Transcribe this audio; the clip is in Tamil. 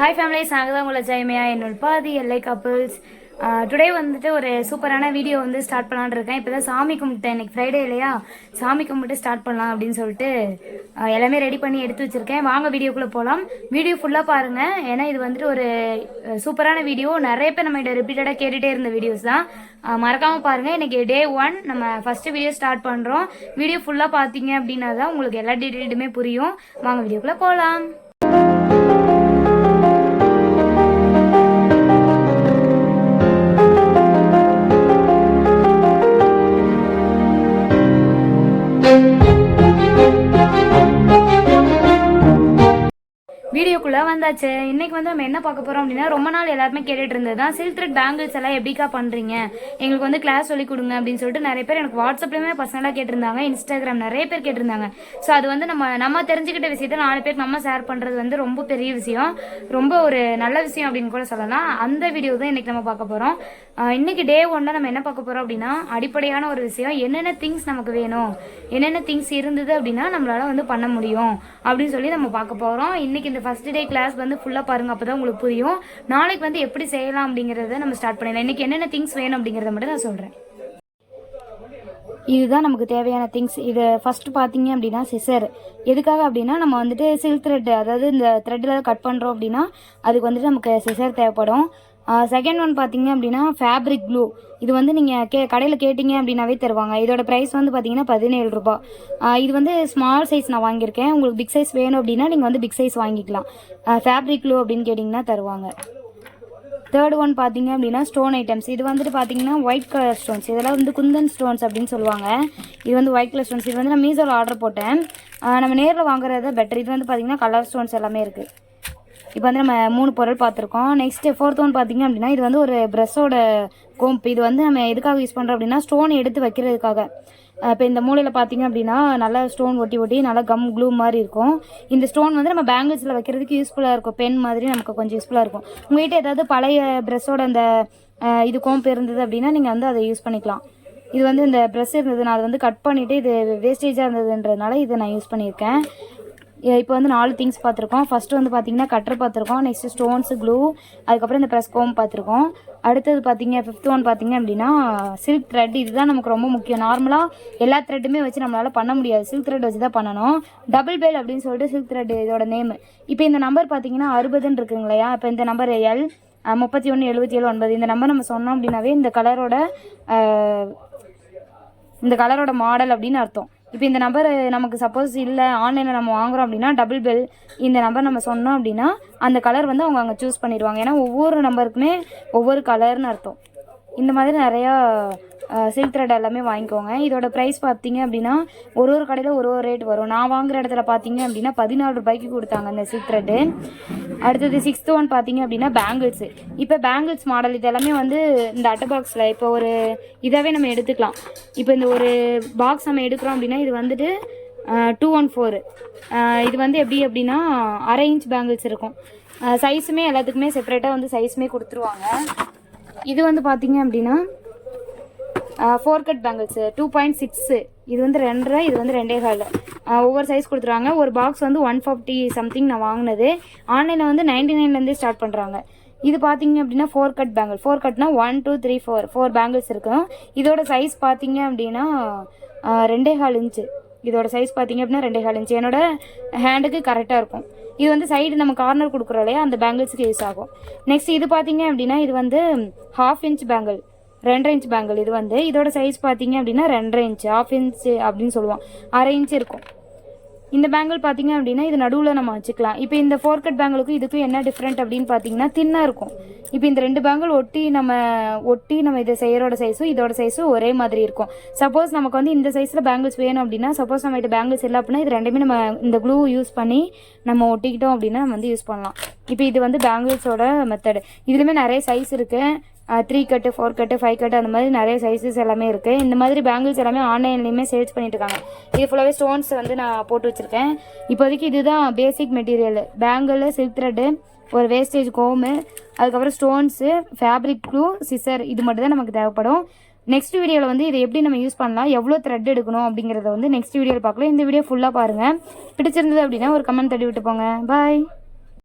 ஹாய் ஃபேமிலிஸ் நாங்கள் தான் உங்களை ஜெயமையா என்னோட பாதி எல்லை கப்புள்ஸ் டுடே வந்துட்டு ஒரு சூப்பரான வீடியோ வந்து ஸ்டார்ட் பண்ணலான்னு இருக்கேன். இப்போ தான் சாமி கும்பிட்டேன். இன்னைக்கு ஃப்ரைடே இல்லையா? சாமி கும்பிட்டு ஸ்டார்ட் பண்ணலாம் அப்படின்னு சொல்லிட்டு எல்லாமே ரெடி பண்ணி எடுத்து வச்சுருக்கேன். வாங்க வீடியோக்குள்ளே போகலாம் வீடியோ ஃபுல்லாக பாருங்கள் ஏன்னா இது வந்துட்டு ஒரு சூப்பரான வீடியோ நிறைய பேர் நம்ம ரிப்பீட்டடாக கேட்டுகிட்டே இருந்த வீடியோஸ் தான். மறக்காமல் பாருங்கள் இன்றைக்கி டே ஒன் நம்ம ஃபஸ்ட்டு வீடியோ ஸ்டார்ட் பண்ணுறோம் வீடியோ ஃபுல்லாக பார்த்தீங்க அப்படின்னா தான் உங்களுக்கு எல்லா டீட்டெயிலுமே புரியும். வாங்க வீடியோக்குள்ளே போகலாம் வீடியோ வீடியோக்குள்ளே வந்தாச்சு. இன்னைக்கு வந்து நம்ம என்ன பார்க்க போகிறோம் அப்படின்னா ரொம்ப நாள் எல்லாருமே கேட்டுட்டு இருந்தது தான் சில்க் த்ரெட் பேங்கிள்ஸ் எல்லாம் எப்படிக்கா பண்ணுறீங்க எங்களுக்கு வந்து கிளாஸ் சொல்லி கொடுங்க அப்படின்னு சொல்லிட்டு நிறைய பேர் எனக்கு வாட்ஸ்அப்லேயுமே பர்சனலாக கேட்டிருந்தாங்க. இன்ஸ்டாகிராம் நிறைய பேர் கேட்டிருந்தாங்க. ஸோ அது வந்து நம்ம நம்ம தெரிஞ்சுக்கிட்ட விஷயத்த நாலு பேர் நம்ம ஷேர் பண்ணுறது வந்து ரொம்ப பெரிய விஷயம். ரொம்ப ஒரு நல்ல விஷயம் அப்படின்னு கூட சொல்லலாம். அந்த வீடியோ தான் இன்னைக்கு நம்ம பார்க்க போகிறோம் இன்னைக்கு டே ஒன்ல நம்ம என்ன பார்க்க போகிறோம் அப்படின்னா அடிப்படையான ஒரு விஷயம். என்னென்ன திங்ஸ் நமக்கு வேணும்? என்னென்ன திங்ஸ் இருந்தது அப்படின்னா நம்மளால வந்து பண்ண முடியும் அப்படின்னு சொல்லி நம்ம பார்க்க போகிறோம் இன்னைக்கு இந்த ஃபர்ஸ்ட் டே கிளாஸ் வந்து ஃபுல்லாக பாருங்க அப்போ தான் உங்களுக்கு புரியும். நாளைக்கு வந்து எப்படி செய்யலாம் அப்படிங்கிறத நம்ம ஸ்டார்ட் பண்ணிடலாம். இன்றைக்கி என்னென்ன திங்ஸ் வேணும் அப்படிங்கிறத மட்டும் நான் சொல்கிறேன் இதுதான் நமக்கு தேவையான திங்ஸ் இது ஃபர்ஸ்ட் பார்த்தீங்க அப்படின்னா சிசர் எதுக்காக அப்படின்னா நம்ம வந்துட்டு சில்க் த்ரெட் அதாவது இந்த த்ரெட்டில் கட் பண்ணுறோம் அப்படின்னா அதுக்கு வந்துட்டு நமக்கு சிசர் தேவைப்படும். செகண்ட் ஒன் பார்த்தீங்க அப்படின்னா ஃபேப்ரிக் ப்ளூ இது வந்து நீங்கள் கே கடையில் கேட்டிங்க அப்படின்னாவே தருவாங்க. இதோட ப்ரைஸ் வந்து பார்த்தீங்கன்னா பதினேழு ரூபாய் இது வந்து ஸ்மால் சைஸ் நான் வாங்கியிருக்கேன். உங்களுக்கு பிக் சைஸ் வேணும் அப்படின்னா நீங்கள் வந்து பிக் சைஸ் வாங்கிக்கலாம். ஃபேப்ரிக் க்ளூ அப்படின்னு கேட்டிங்கன்னா தருவாங்க. தேர்ட் ஒன் பார்த்தீங்க அப்படின்னா ஸ்டோன் ஐட்டம்ஸ் இது வந்துட்டு பார்த்தீங்கன்னா ஒயிட் கலர் ஸ்டோன்ஸ் இதெல்லாம் வந்து குந்தன் ஸ்டோன்ஸ் அப்படின்னு சொல்லுவாங்க. இது வந்து ஒயிட் கலர் ஸ்டோன்ஸ் இது வந்து நான் மீசோவில் ஆர்டர் போட்டேன். நம்ம நேரில் வாங்குறத பெட்டர் இது வந்து பார்த்தீங்கன்னா கலர் ஸ்டோன்ஸ் எல்லாமே இருக்குது இப்போ வந்து நம்ம மூணு பொருள் பார்த்துருக்கோம். நெக்ஸ்ட் ஃபோர்த் ஒன் பார்த்தீங்க அப்படின்னா இது வந்து ஒரு ப்ரெஷ்ஷோட கோம்ப் இது வந்து நம்ம எதுக்காக யூஸ் பண்ணுறோம் அப்படின்னா ஸ்டோன் எடுத்து வைக்கிறதுக்காக. இப்போ இந்த மூலையில் பார்த்தீங்க அப்படின்னா நல்லா ஸ்டோன் ஒட்டி ஒட்டி நல்லா கம் க்ளூ மாதிரி இருக்கும். இந்த ஸ்டோன் வந்து நம்ம பேங்கிள்ஸில் வைக்கிறதுக்கு யூஸ்ஃபுல்லாக இருக்கும். பென் மாதிரி நமக்கு கொஞ்சம் யூஸ்ஃபுல்லாக இருக்கும். உங்கள்கிட்ட ஏதாவது பழைய ப்ரெஷ்ஷோட அந்த இது கோம்ப் இருந்தது அப்படின்னா நீங்கள் வந்து அதை யூஸ் பண்ணிக்கலாம். இது வந்து இந்த ப்ரெஷ் இருந்தது நான் அதை வந்து கட் பண்ணிவிட்டு இது வேஸ்டேஜாக இருந்ததுன்றதுனால இதை நான் யூஸ் பண்ணியிருக்கேன். இப்போ வந்து நாலு திங்ஸ் பார்த்துருக்கோம். ஃபஸ்ட்டு வந்து பார்த்தீங்கன்னா கட்டர் பார்த்துருக்கோம். நெக்ஸ்ட்டு ஸ்டோன்ஸு க்ளூ அதுக்கப்புறம் இந்த ப்ரெஸ் கோம் பார்த்துருக்கோம். அடுத்தது பார்த்தீங்க ஃபிஃப்த் ஒன் பார்த்தீங்க அப்படின்னா சில்க் த்ரெட் இதுதான் நமக்கு ரொம்ப முக்கியம். நார்மலாக எல்லா த்ரெட்டுமே வச்சு நம்மளால் பண்ண முடியாது. சில்க் த்ரெட் வச்சு தான் பண்ணணும். டபுள் பெல் அப்படின்னு சொல்லிட்டு சில்க் த்ரெட் இதோட நேம் இப்போ இந்த நம்பர் பார்த்தீங்கன்னா அறுபதுன்னு இருக்குங்க இல்லையா? இப்போ இந்த நம்பர் எல் முப்பத்தி ஒன்று எழுபத்தி ஏழு ஒன்பது. இந்த நம்பர் நம்ம சொன்னோம் அப்படின்னாவே இந்த கலரோட இந்த கலரோட மாடல் அப்படின்னு அர்த்தம். இப்போ இந்த நம்பர் நமக்கு சப்போஸ் இல்லை ஆன்லைனில் நம்ம வாங்குறோம் அப்படின்னா டபுள் பெல் இந்த நம்பர் நம்ம சொன்னோம் அப்படின்னா அந்த கலர் வந்து அவங்க அங்கே சூஸ் பண்ணிடுவாங்க. ஏன்னா ஒவ்வொரு நம்பருக்குமே ஒவ்வொரு கலர்னு அர்த்தம். இந்த மாதிரி நிறையா சில்க் த்ரெட் எல்லாமே வாங்கிக்கோங்க. இதோட ப்ரைஸ் பார்த்தீங்க அப்படின்னா ஒரு ஒரு கடையில் ஒரு ஒரு ரேட் வரும். நான் வாங்குற இடத்துல பார்த்தீங்க அப்படின்னா பதினாலு ரூபாய்க்கு கொடுத்தாங்க இந்த சில்க் த்ரெட்டு அடுத்தது சிக்ஸ்த் ஒன் பார்த்தீங்க அப்படின்னா பேங்கிள்ஸு இப்போ பேங்கிள்ஸ் மாடல் இது எல்லாமே வந்து இந்த அட்டை பாக்ஸில் இப்போ ஒரு இதாகவே நம்ம எடுத்துக்கலாம். இப்போ இந்த ஒரு பாக்ஸ் நம்ம எடுக்கிறோம் அப்படின்னா இது வந்துட்டு டூ ஒன் ஃபோரு இது வந்து எப்படி அப்படின்னா அரை இன்ச் பேங்கிள்ஸ் இருக்கும். சைஸுமே எல்லாத்துக்குமே செப்பரேட்டாக வந்து சைஸுமே கொடுத்துருவாங்க. இது வந்து பார்த்தீங்க அப்படின்னா four cut bangles two point six இது வந்து ரெண்டரை இது வந்து ரெண்டே கால். ஒவ்வொரு சைஸ் கொடுத்துருவாங்க. ஒரு பாக்ஸ் வந்து ஒன் ஃபிஃப்டி சம்திங் நான் வாங்கினது. ஆன்லைனில் வந்து நைன்டி நைன்லேருந்தே ஸ்டார்ட் பண்ணுறாங்க இது பார்த்தீங்க அப்படின்னா ஃபோர் கட் பேங்கிள் ஃபோர் கட்னா one two three four four bangles இருக்கும். இதோட சைஸ் பார்த்தீங்க அப்படின்னா ரெண்டே கால் இன்ச்சு இதோட சைஸ் பார்த்தீங்க அப்படின்னா ரெண்டே கால் இன்ச்சு என்னோட ஹேண்டுக்கு கரெக்டாக இருக்கும். இது வந்து சைடு நம்ம கார்னர் கொடுக்குறோம் இல்லையா? அந்த பேங்கிள்ஸுக்கு யூஸ் ஆகும். நெக்ஸ்ட் இது பார்த்தீங்க அப்படின்னா இது வந்து ஹாஃப் இன்ச் பேங்கிள் ரெண்டரை இன்ச் பேங்கிள் இது வந்து. இதோட சைஸ் பார்த்தீங்க அப்படின்னா ரெண்டரை இன்ச் ஆஃப் இன்ச் அப்படின்னு சொல்லுவோம். அரை இன்ச் இருக்கும். இந்த பேங்கிள் பார்த்தீங்க அப்படின்னா இது நடுவில் நம்ம வச்சுக்கலாம். இப்போ இந்த ஃபோர் கட் பேங்கிளுக்கும் இதுக்கும் என்ன டிஃப்ரெண்ட் அப்படின்னு பார்த்தீங்கன்னா தின்னாக இருக்கும். இப்போ இந்த ரெண்டு பேங்கிள் ஒட்டி நம்ம ஒட்டி நம்ம இதை செய்யறோட சைஸும் இதோட சைஸும் ஒரே மாதிரி இருக்கும். சப்போஸ் நமக்கு வந்து இந்த சைஸில் பேங்கிள்ஸ் வேணும் அப்படின்னா சப்போஸ் நம்ம கிட்ட பேங்கிள்ஸ் இல்லை அப்படின்னா இது ரெண்டுமே நம்ம இந்த க்ளூ யூஸ் பண்ணி நம்ம ஒட்டிக்கிட்டோம் அப்படின்னா நம்ம வந்து யூஸ் பண்ணலாம். இப்போ இது வந்து பேங்கிள்ஸோட மெத்தடு இதுலேயுமே நிறைய சைஸ் இருக்குது three cut four cut five cut அந்த மாதிரி நிறைய சைஸஸ் எல்லாமே இருக்குது இந்த மாதிரி பேங்கிள்ஸ் எல்லாமே ஆன்லைன்லேயுமே சேல்ஸ் பண்ணிட்டு இருக்காங்க. இது ஃபுல்லாகவே ஸ்டோன்ஸ் வந்து நான் போட்டு வச்சுருக்கேன். இப்போதைக்கு இதுதான் basic material bangle silk thread ஒரு வேஸ்டேஜ் கோமு அதுக்கப்புறம் ஸ்டோன்ஸு ஃபேப்ரிக் க்ளூ சிசர் இது மட்டும் தான் நமக்கு தேவைப்படும். நெக்ஸ்ட் வீடியோவில் வந்து இதை எப்படி நம்ம யூஸ் பண்ணலாம் எவ்வளோ த்ரெட் எடுக்கணும் அப்படிங்கிறத வந்து நெக்ஸ்ட் வீடியோவில் பார்க்கலாம். இந்த வீடியோ ஃபுல்லாக பாருங்கள் பிடிச்சிருந்தது அப்படின்னா ஒரு கமெண்ட் தட்டி விட்டு போங்க பாய்